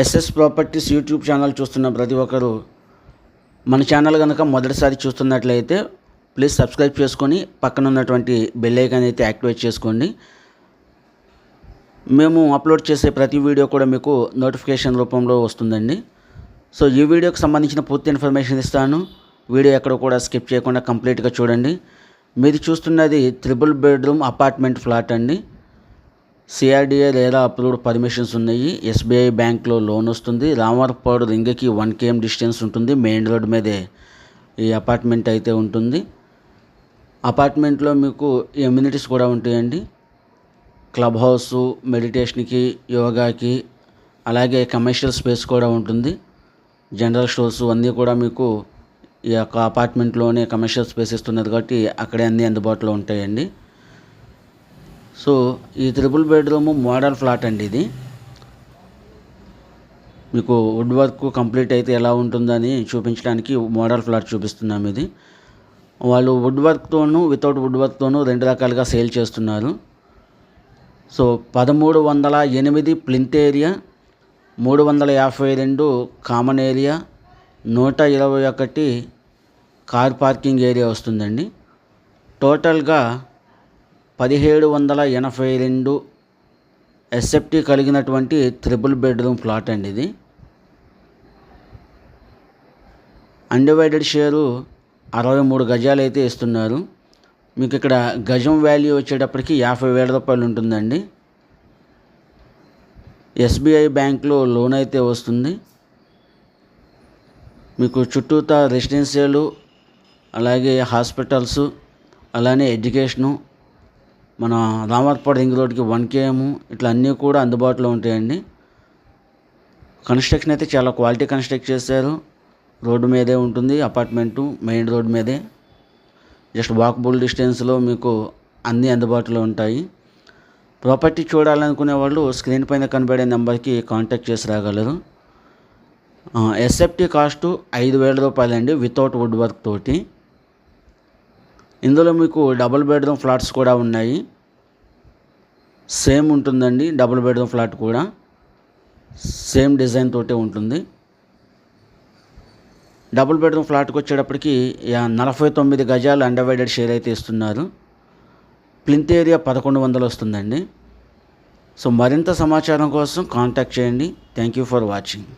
SS properties YouTube channel చూస్తున్న ప్రతి ఒక్కరు మన ఛానల్ కనుక మొదటిసారి చూస్తున్నట్లయితే ప్లీజ్ సబ్స్క్రైబ్ చేసుకొని పక్కన ఉన్నటువంటి బెల్ ఐకాన్ అయితే యాక్టివేట్ చేసుకోండి. మేము అప్లోడ్ చేసే ప్రతి వీడియో కూడా మీకు నోటిఫికేషన్ రూపంలో వస్తుందండి. సో ఈ వీడియోకి సంబంధించిన పూర్తి ఇన్ఫర్మేషన్ ఇస్తాను. వీడియో ఎక్కడ కూడా స్కిప్ చేయకుండా కంప్లీట్గా చూడండి. మీరు చూస్తున్నది త్రిబుల్ బెడ్రూమ్ అపార్ట్మెంట్ ఫ్లాట్ అండి. సిఆర్డిఏ లేదా అప్రూవ్డ్ పర్మిషన్స్ ఉన్నాయి. ఎస్బీఐ బ్యాంక్లో లోన్ వస్తుంది. రామవరపాడు రింగకి వన్ కేఎం డిస్టెన్స్ ఉంటుంది. మెయిన్ రోడ్ మీదే ఈ అపార్ట్మెంట్ అయితే ఉంటుంది. అపార్ట్మెంట్లో మీకు ఎమ్యూనిటీస్ కూడా ఉంటాయండి. క్లబ్ హౌస్ మెడిటేషన్కి యోగాకి అలాగే కమర్షియల్ స్పేస్ కూడా ఉంటుంది. జనరల్ స్టోర్స్ అన్నీ కూడా మీకు ఈ యొక్క అపార్ట్మెంట్లోనే కమర్షియల్ స్పేస్ ఇస్తున్నది కాబట్టి అక్కడే అన్నీ అందుబాటులో ఉంటాయండి. సో ఈ త్రిబుల్ బెడ్రూమ్ మోడల్ ఫ్లాట్ అండి ఇది. మీకు వుడ్ వర్క్ కంప్లీట్ అయితే ఎలా ఉంటుందని చూపించడానికి మోడల్ ఫ్లాట్ చూపిస్తున్నాం ఇది. వాళ్ళు వుడ్ వర్క్తోనూ వితౌట్ వుడ్ వర్క్తోనూ రెండు రకాలుగా సేల్ చేస్తున్నారు. సో పదమూడు వందల ఎనిమిది ప్లింత్ ఏరియా మూడు వందల యాభై రెండు కామన్ ఏరియా నూట ఇరవై ఒకటి కార్ పార్కింగ్ ఏరియా వస్తుందండి. టోటల్గా పదిహేడు వందల ఎనభై రెండు ఎస్ఎఫ్టీ కలిగినటువంటి త్రిబుల్ బెడ్రూమ్ ప్లాట్ అండి ఇది. అన్డివైడెడ్ షేరు అరవై మూడు గజాలు అయితే ఇస్తున్నారు. మీకు ఇక్కడ గజం వాల్యూ వచ్చేటప్పటికి యాభై వేల రూపాయలు ఉంటుందండి. ఎస్బీఐ బ్యాంక్లో లోన్ అయితే వస్తుంది. మీకు చుట్టూతా రెసిడెన్షియల్ అలాగే హాస్పిటల్స్ అలానే ఎడ్యుకేషను మన రామర్పాడు రింగ్ రోడ్కి వన్ కేఎం ఇట్లా అన్నీ కూడా అందుబాటులో ఉంటాయండి. కన్స్ట్రక్షన్ అయితే చాలా క్వాలిటీ కన్స్ట్రక్ట్ చేశారు. రోడ్డు మీదే ఉంటుంది అపార్ట్మెంటు మెయిన్ రోడ్ మీదే. జస్ట్ వాకబుల్ డిస్టెన్స్లో మీకు అన్నీ అందుబాటులో ఉంటాయి. ప్రాపర్టీ చూడాలనుకునే వాళ్ళు స్క్రీన్ పైన కనబడే నెంబర్కి కాంటాక్ట్ చేసి రాగలరు. Uh, ఎస్ఎఫ్టీ కాస్ట్ ఐదు వేల రూపాయలండి వితౌట్ వుడ్ వర్క్ తోటి. ఇందులో మీకు డబుల్ బెడ్రూమ్ ఫ్లాట్స్ కూడా ఉన్నాయి. సేమ్ ఉంటుందండి డబుల్ బెడ్రూమ్ ఫ్లాట్ కూడా. సేమ్ డిజైన్ తోటే ఉంటుంది. డబుల్ బెడ్రూమ్ ఫ్లాట్కి వచ్చేటప్పటికి నలభై తొమ్మిది గజాలు అండర్వైడెడ్ షేర్ అయితే ఇస్తున్నారు. ప్లింత్ ఏరియా పదకొండు వందలు వస్తుందండి. సో మరింత సమాచారం కోసం కాంటాక్ట్ చేయండి. Thank you for watching